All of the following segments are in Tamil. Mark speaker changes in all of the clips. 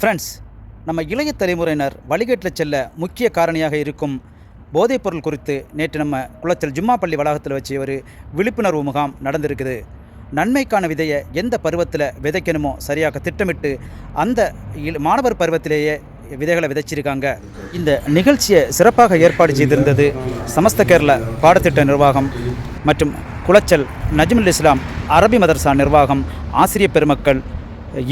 Speaker 1: ஃப்ரெண்ட்ஸ் நம்ம இளைய தலைமுறையினர் வழிகேட்டில் செல்ல முக்கிய காரணியாக இருக்கும் போதைப்பொருள் குறித்து நேற்று நம்ம குளச்சல் ஜும்மா பள்ளி வளாகத்தில் வச்சு ஒரு விழிப்புணர்வு முகாம் நடந்திருக்குது. நன்மைக்கான விதையை எந்த பருவத்தில் விதைக்கணுமோ சரியாக திட்டமிட்டு அந்த மாணவர் பருவத்திலேயே விதைகளை விதைச்சிருக்காங்க. இந்த நிகழ்ச்சியை சிறப்பாக ஏற்பாடு செய்திருந்தது சமஸ்த கேரள பாடத்திட்ட நிர்வாகம் மற்றும் குளச்சல் நஜ்முல் இஸ்லாம் அரபி மதர்சா நிர்வாகம் ஆசிரிய பெருமக்கள்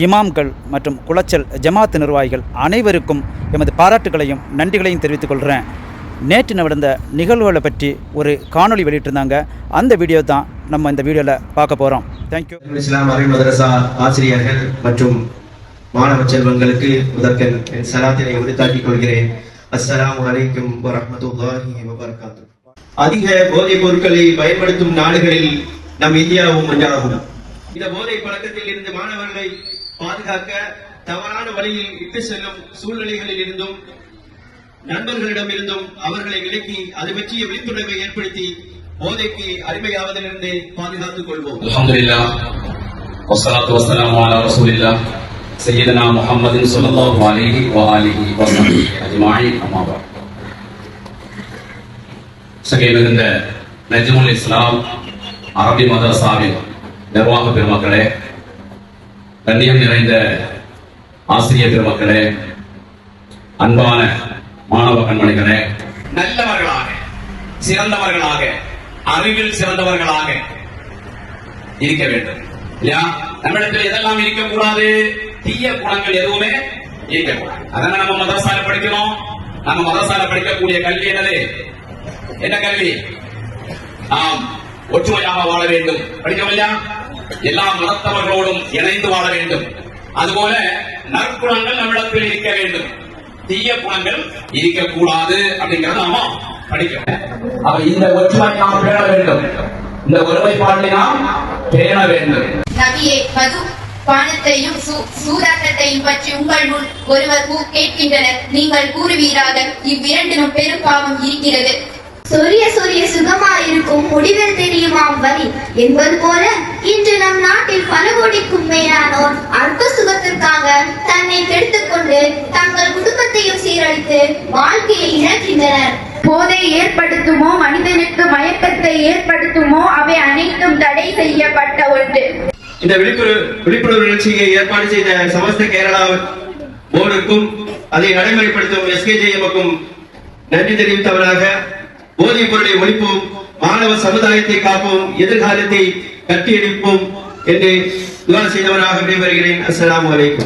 Speaker 1: இமாம்கள் மற்றும் குளச்சல் ஜமாத் நிர்வாகிகள் அனைவருக்கும் எமது பாராட்டுகளையும் நன்றிகளையும் தெரிவித்துக் கொள்கிறேன் நேற்று நடந்த நிகழ்வுகளை பற்றி ஒரு காணொலி வெளியிட்டிருந்தாங்க. அந்த வீடியோ தான் நம்ம இந்த வீடியோவில் பார்க்க போகிறோம் தேங்க்யூ
Speaker 2: இஸ்லாம் அரை மதரசா ஆசிரியர்கள் மற்றும் மாணவ செல்வங்களுக்கு முதற்கன் என் சலாத்தினை உரித்தாக்கிக் கொள்கிறேன். அஸ்லாம் அலைக்கும் வரஹ்மத்துல்லாஹி வபரகாத்துஹு. அதிக போதைப் பொருட்களை பயன்படுத்தும் நாடுகளில் நம் இந்தியாவும் ஒன்றாகும் இந்த போதை பழக்கத்தில் இருந்து மாணவர்களை பாதுகாக்க தவறான வழியில் இட்டு செல்லும் சூழ்நிலைகளில் இருந்தும் நண்பர்களிடம் இருந்தும் அவர்களை விலக்கி அது பற்றிய விழிப்புணர்வை ஏற்படுத்தி போதைக்கு அடிமையாவதிலிருந்து பாதுகாத்துக் கொள்வோம்
Speaker 3: الحمد لله والصلاة والسلام على رسول الله سيدنا محمد صلى الله عليه وآله وصحبه أجمعين أما بعد சகைமிருந்த நஜ்முல் இஸ்லாம் அரபி மதரசாவின் நிர்வாக பெருமக்களே கண்ணியம் நிறைந்த ஆசிரியர் பெருமக்களே அன்பான மாணவ கண்மணிகளே நல்லவர்களாக சிறந்தவர்களாக அறிவில் சிறந்தவர்களாக இருக்க வேண்டும் இல்லையா? நம்மிடத்தில் எதெல்லாம் இருக்கக்கூடாது? தீய குணங்கள் எதுவுமே இருக்கக்கூடாது. அதனால நம்ம மதரசால படிக்கிறோம். நம்ம மதரசால படிக்கக்கூடிய கல்வி என்னது? என்ன கல்வி? நாம் ஒற்றுமையாக வாழ வேண்டும். படிக்கவில்லையா எல்லா மதத்தவர்களோடும் இணைந்து வாழ வேண்டும். அதுபோல நற்குணங்கள் நம்மிடத்தில் இருக்க வேண்டும். தீய குணங்கள் இருக்கக்கூடாது அப்படிங்கறத நாம படிக்கிறோம் அப்ப இந்த ஒற்றுமை நாம் பேண வேண்டும். இந்த ஒருமைப்பாட்டை நாம் பேண வேண்டும்.
Speaker 4: நபியே மது பானத்தையும் சூதாட்டத்தையும் பற்றி உங்கள் முன் ஒருவர் கேட்கின்றனர். நீங்கள் கூறுவீராக இவ்விரண்டிலும் பெரும் பாவம் இருக்கிறது.
Speaker 5: சொரிய சொரிய சுகமாயிருக்கும் முடிவில் தெரியுமாம் வரி என்பது போல இன்று சீரழித்து வாழ்க்கையை இழக்கின்றனர்.
Speaker 6: போதை ஏற்படுத்துமோ மனிதனுக்கு மயக்கத்தை ஏற்படுத்துமோ அவை அனைத்தும் தடை செய்யப்பட்ட ஒன்று.
Speaker 2: இந்த விழிப்புணர்வு விழிப்புணர்வு நிகழ்ச்சியை ஏற்பாடு செய்த சமஸ்த கேரளா போர்டுக்கும் அதை நடைமுறைப்படுத்தும் எஸ்கேஜேஎம்க்கும் நன்றி தெரிவித்தவராக போதைப் பொருளை ஒழிப்போம் மாணவ சமுதாயத்தை காப்போம் எதிர்காலத்தை கட்டியெழுப்போம் என்று துவா செய்தவராக விடைபெறுகிறேன். அஸ்ஸலாமு அலைக்கும்.